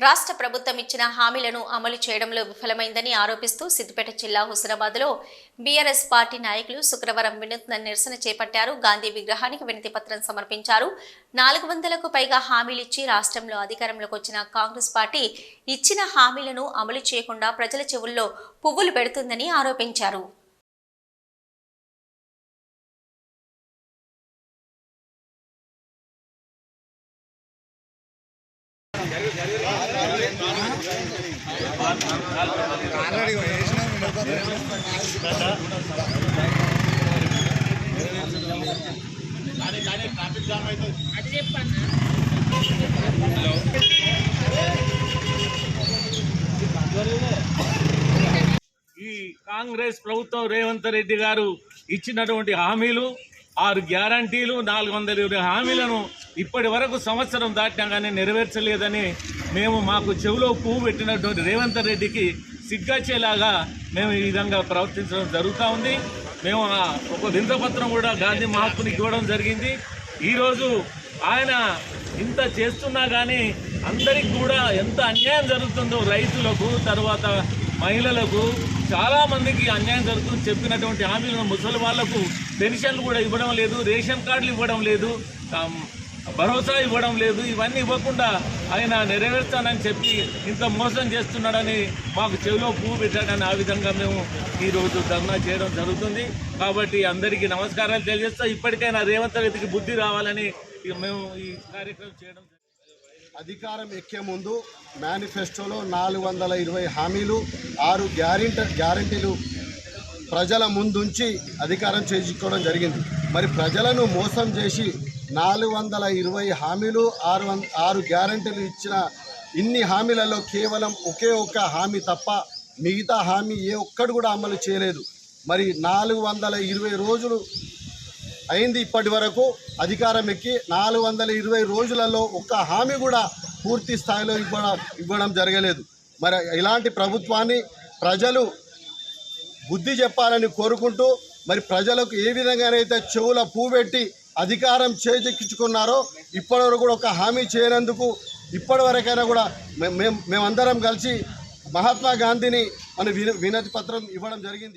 రాష్ట్ర ప్రభుత్వం ఇచ్చిన హామీలను అమలు చేయడంలో విఫలమైందని ఆరోపిస్తూ సిద్దిపేట జిల్లా హుస్నాబాద్లో బీఆర్ఎస్ పార్టీ నాయకులు శుక్రవారం వినూత్న నిరసన చేపట్టారు. గాంధీ విగ్రహానికి వినతి పత్రం సమర్పించారు. నాలుగు వందలకు పైగా హామీలిచ్చి రాష్ట్రంలో అధికారంలోకి వచ్చిన కాంగ్రెస్ పార్టీ ఇచ్చిన హామీలను అమలు చేయకుండా ప్రజల చెవుల్లో పువ్వులు పెడుతుందని ఆరోపించారు. ఈ కాంగ్రెస్ ప్రభుత్వం రేవంత్ రెడ్డి గారు ఇచ్చినటువంటి హామీలు ఆరు గ్యారంటీలు నాలుగు వందల ఇరవై హామీలను ఇప్పటి వరకు సంవత్సరం దాటినా కానీ నెరవేర్చలేదని మేము మాకు చెవిలో పువ్వు పెట్టినటువంటి రేవంత్ రెడ్డికి సిగ్గచ్చేలాగా మేము ఈ విధంగా ప్రవర్తించడం జరుగుతూ ఉంది. మేము ఒక వింతపత్రం కూడా గాంధీ మహాత్మునికి ఇవ్వడం జరిగింది. ఈరోజు ఆయన ఇంత చేస్తున్నా కానీ అందరికి కూడా ఎంత అన్యాయం జరుగుతుందో రైతులకు తర్వాత మహిళలకు చాలామందికి అన్యాయం జరుగుతుంది చెప్పినటువంటి హామీలను ముసలి వాళ్ళకు పెన్షన్లు కూడా ఇవ్వడం లేదు రేషన్ కార్డులు ఇవ్వడం లేదు. భరోసా ఇవ్వడం లేదు. ఇవన్నీ ఇవ్వకుండా ఆయన నెరవేర్తానని చెప్పి ఇంత మోసం చేస్తున్నాడని మాకు చెవిలో పువ్వు పెట్టాడని ఆ విధంగా మేము ఈరోజు ధర్నా చేయడం జరుగుతుంది. కాబట్టి అందరికీ నమస్కారాలు తెలియజేస్తా. ఇప్పటికైనా రేవంత్ రెడ్డికి బుద్ధి రావాలని మేము ఈ కార్యక్రమం చేయడం జరిగింది. అధికారం ఎక్కే ముందు మేనిఫెస్టోలో నాలుగు వందల ఇరవై హామీలు ఆరు గ్యారెంటీ గ్యారంటీలు ప్రజల ముందుంచి అధికారం చేయించుకోవడం జరిగింది. మరి ప్రజలను మోసం చేసి నాలుగు వందల ఇరవై హామీలు ఆరు వం ఆరు గ్యారంటీలు ఇచ్చిన ఇన్ని హామీలలో కేవలం ఒకే ఒక్క హామీ తప్ప మిగతా హామీ ఏ ఒక్కడు కూడా అమలు చేయలేదు. మరి నాలుగు వందల ఇరవై రోజులు అయింది ఇప్పటి వరకు అధికారం ఎక్కి నాలుగు వందల ఇరవై రోజులలో ఒక్క హామీ కూడా పూర్తి స్థాయిలో ఇవ్వడం ఇవ్వడం జరగలేదు. మరి ఇలాంటి ప్రభుత్వాన్ని ప్రజలు బుద్ధి చెప్పాలని కోరుకుంటూ మరి ప్రజలకు ఏ విధంగానైతే చెవుల పువ్వు పెట్టి అధికారం చేజెక్కించుకున్నారో ఇప్పటివరకు కూడా ఒక హామీ చేయనందుకు ఇప్పటివరకైనా కూడా మేము మేమందరం కలిసి మహాత్మా గాంధీని మన విన వినతి పత్రం ఇవ్వడం జరిగింది.